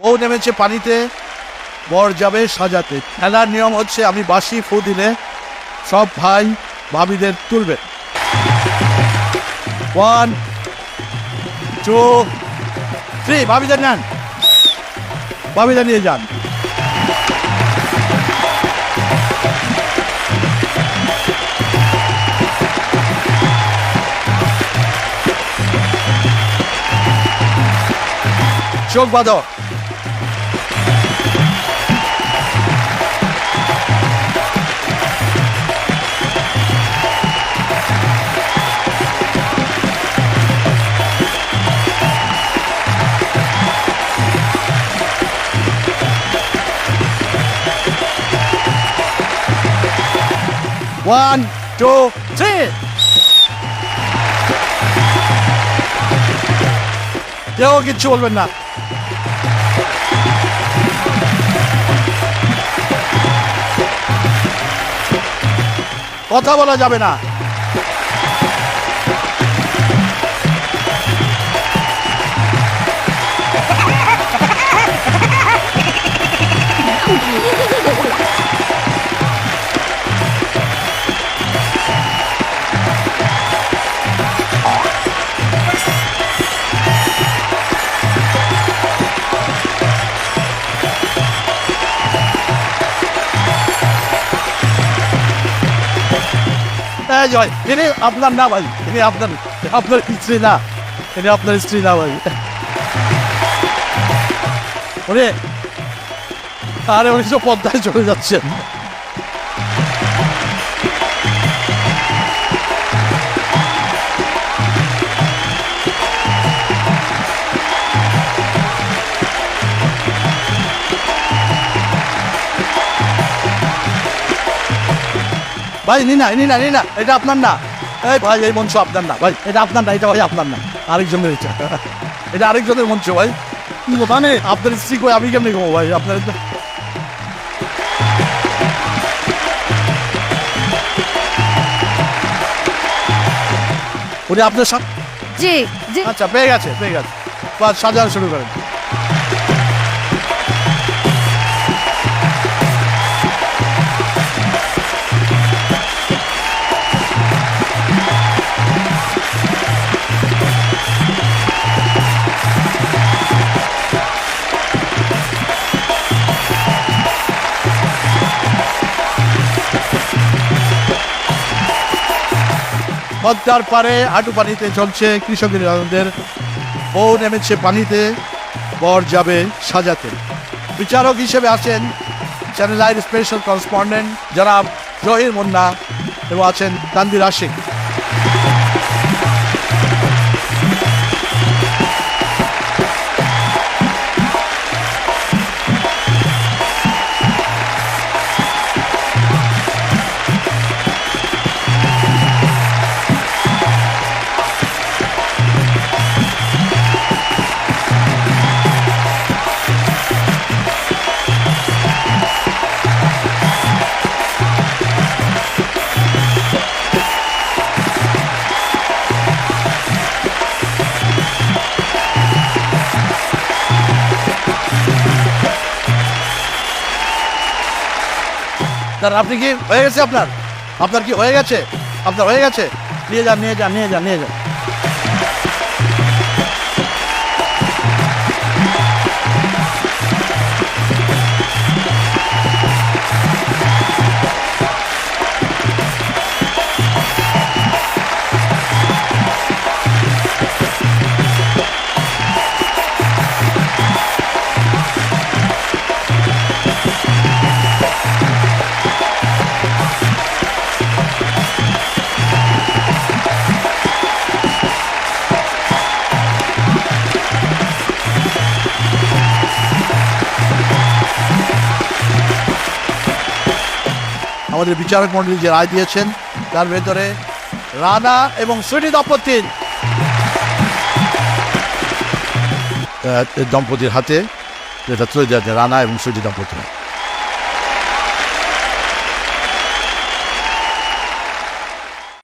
বউ নেমেছে পানিতে, বর যাবে সাজাতে। খেলার নিয়ম হচ্ছে আমি বাসি ফু দিলে সব ভাই ভাবিদের তুলবে। ওয়ান টু থ্রি ভাবিদের নেন। ভাবিদের নিয়ে যান। চোখ বাঁধো। One two, three. কেউ কিচ্ছু বলবেন না কথা বলা যাবে না এই জয়। এনে আপনার না ভাই এনে আপনার আপনার স্ত্রী না এনে আপনার স্ত্রী না ভাই ওরে, আরে উনি সব পদ্মায় চলে যাচ্ছেন ভাই নি না নি না নি না এটা আপনার না। এই ভাই এই মঞ্চ আপনার না ভাই এটা আপনার না এটা ভাই আপনার না আরেকজনের এটা। এটা আরেকজনের মঞ্চ ভাই। মানে আপনার স্ত্রী কই আমি কেমনি ঘুমো ভাই? আপনার উনি আপনার সাথে জি জি। আচ্ছা পেয়ে গেছে পেয়ে গেছে। সাজানো শুরু করেন। পদ্মার পারে হাঁটু পানিতে চলছে কৃষকের আনন্দের। বউ নেমেছে পানিতে, বর যাবে সাজাতে। বিচারক হিসেবে আছেন চ্যানেল আইর স্পেশাল করসপন্ডেন্ট যারা জহির মুন্না এবং আছেন তানবির আশিক। স্যার, আপনি কি হয়ে গেছে আপনার? আপনার কি হয়ে গেছে? আপনার হয়ে গেছে? নিয়ে যান নিয়ে যান নিয়ে যান নিয়ে যান। আমাদের বিচারক মন্ডলী যে রায় দিয়েছেন, তার ভেতরে রানা এবং সুনীল দম্পতির দম্পতির হাতে যেটা তুলে দেওয়া রানা এবং সুজি দম্পতির